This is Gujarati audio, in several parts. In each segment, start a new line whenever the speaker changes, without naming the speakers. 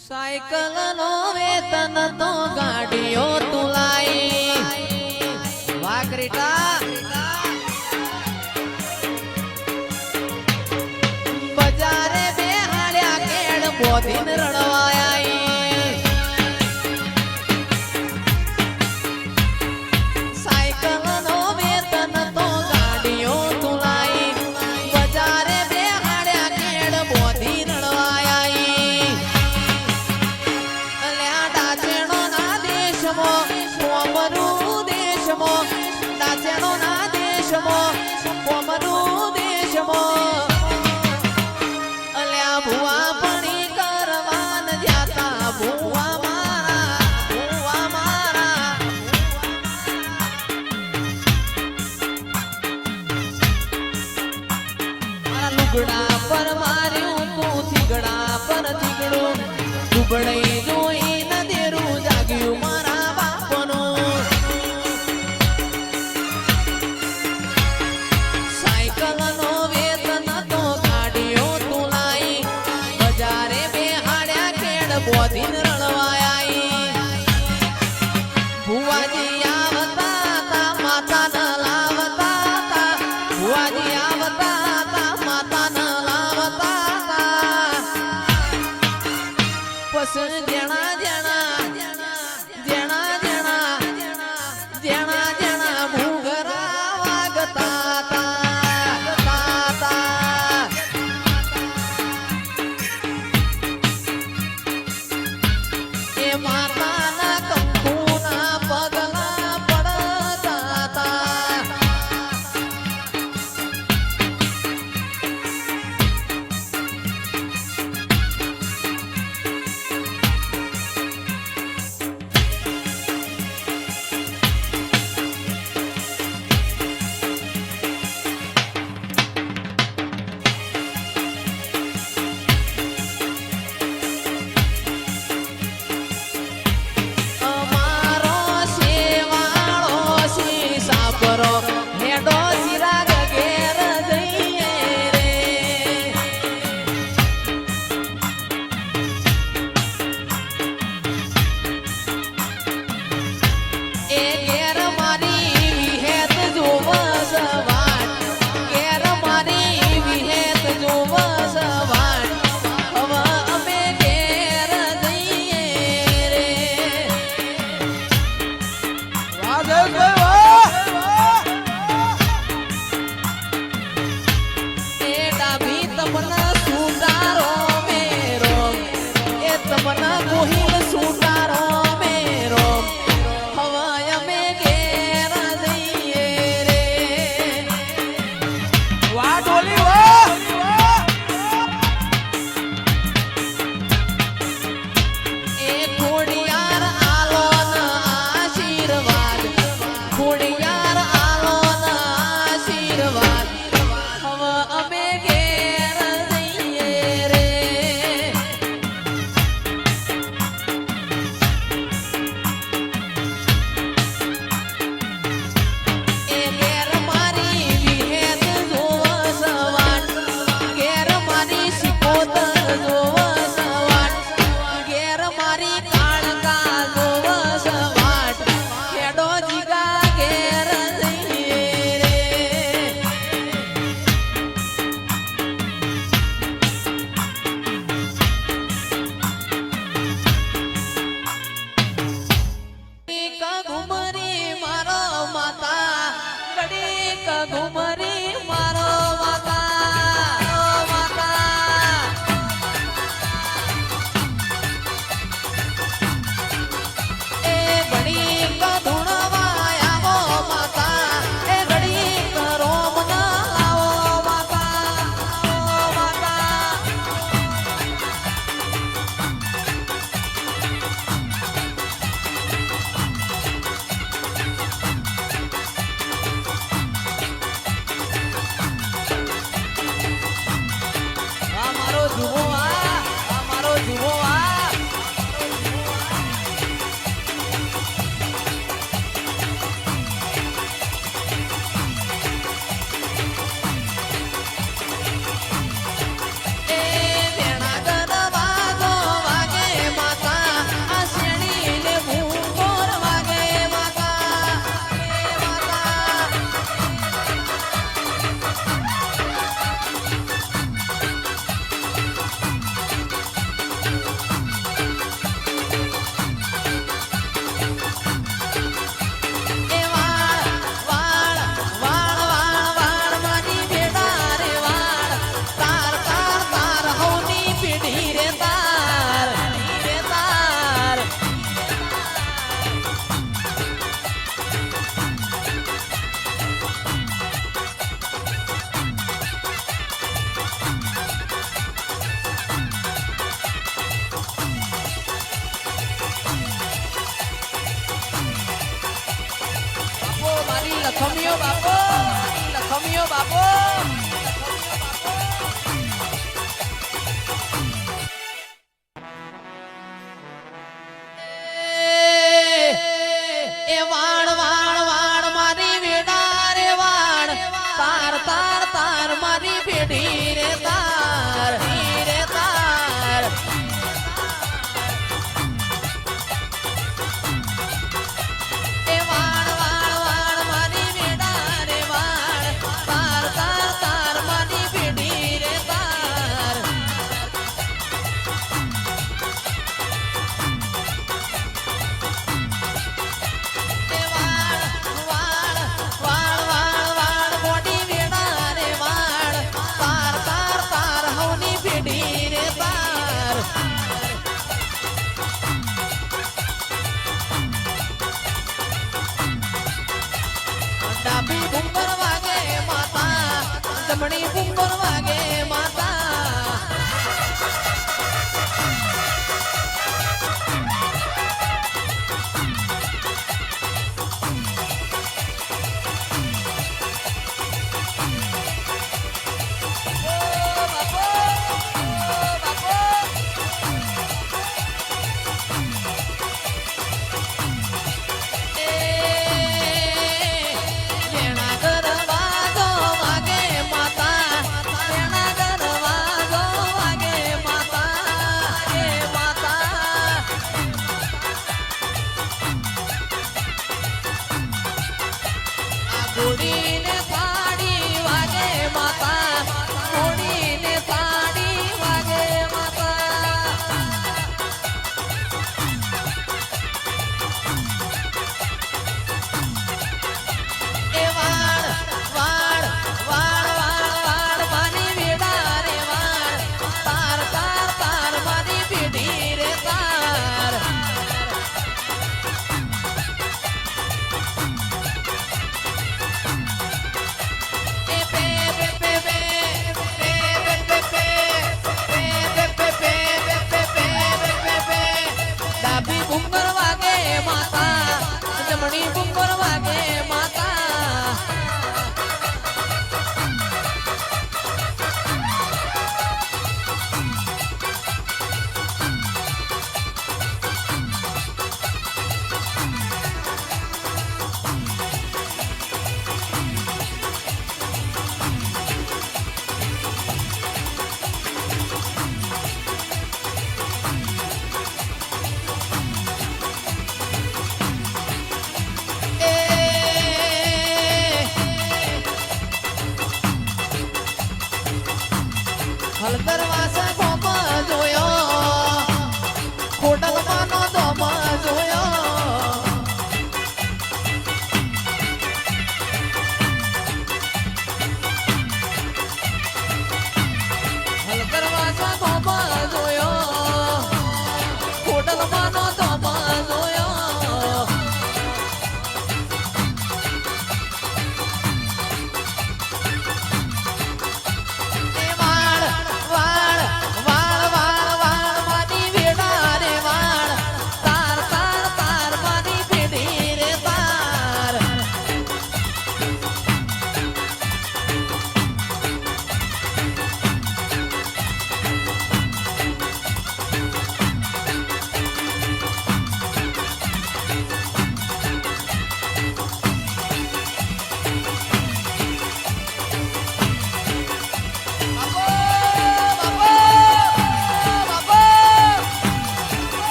સાયકલ નો વેતન તો ગાડીઓ તુલાઈ. વાગરીટા બજારે બે હાડ્યા કેળ બોધીન રણવા but I Yeah. 把火。ભૂંગરવા દે માતા. જમણી ભૂંગરવા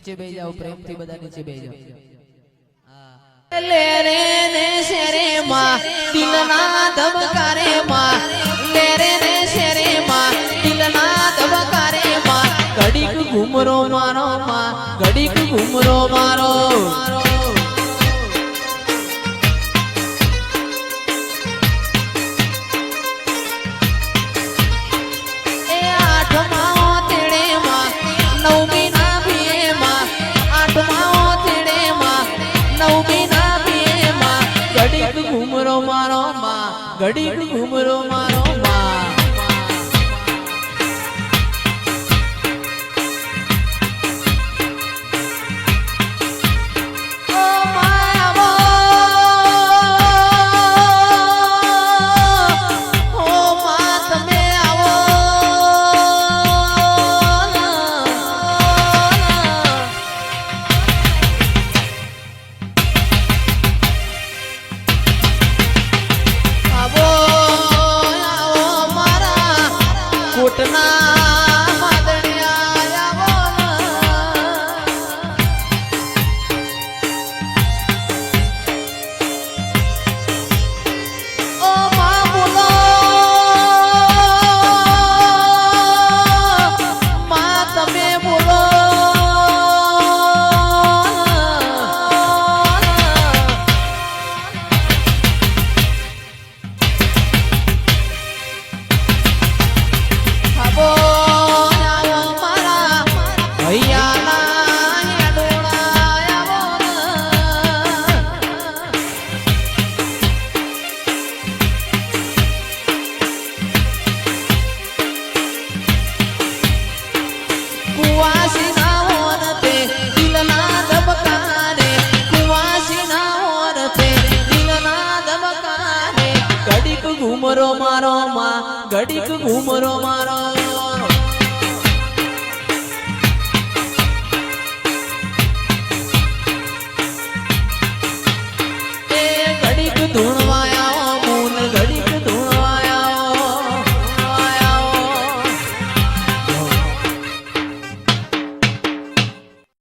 નીચે બેસી જાઓ પ્રેમથી બધા નીચે બેસી જાઓ લે રે ને શેરે માં દિલના ધબકારે માં લે રે ને શેરે માં દિલના ધબકારે માં ઘડીક ઘુમરો મારો માં ઘડીક ઘુમરો મારો મારો માં ઘડીક ઘુમરો માં ઘડીક ઘૂમરો મારો માં ઘડીક ઘૂમરો મારો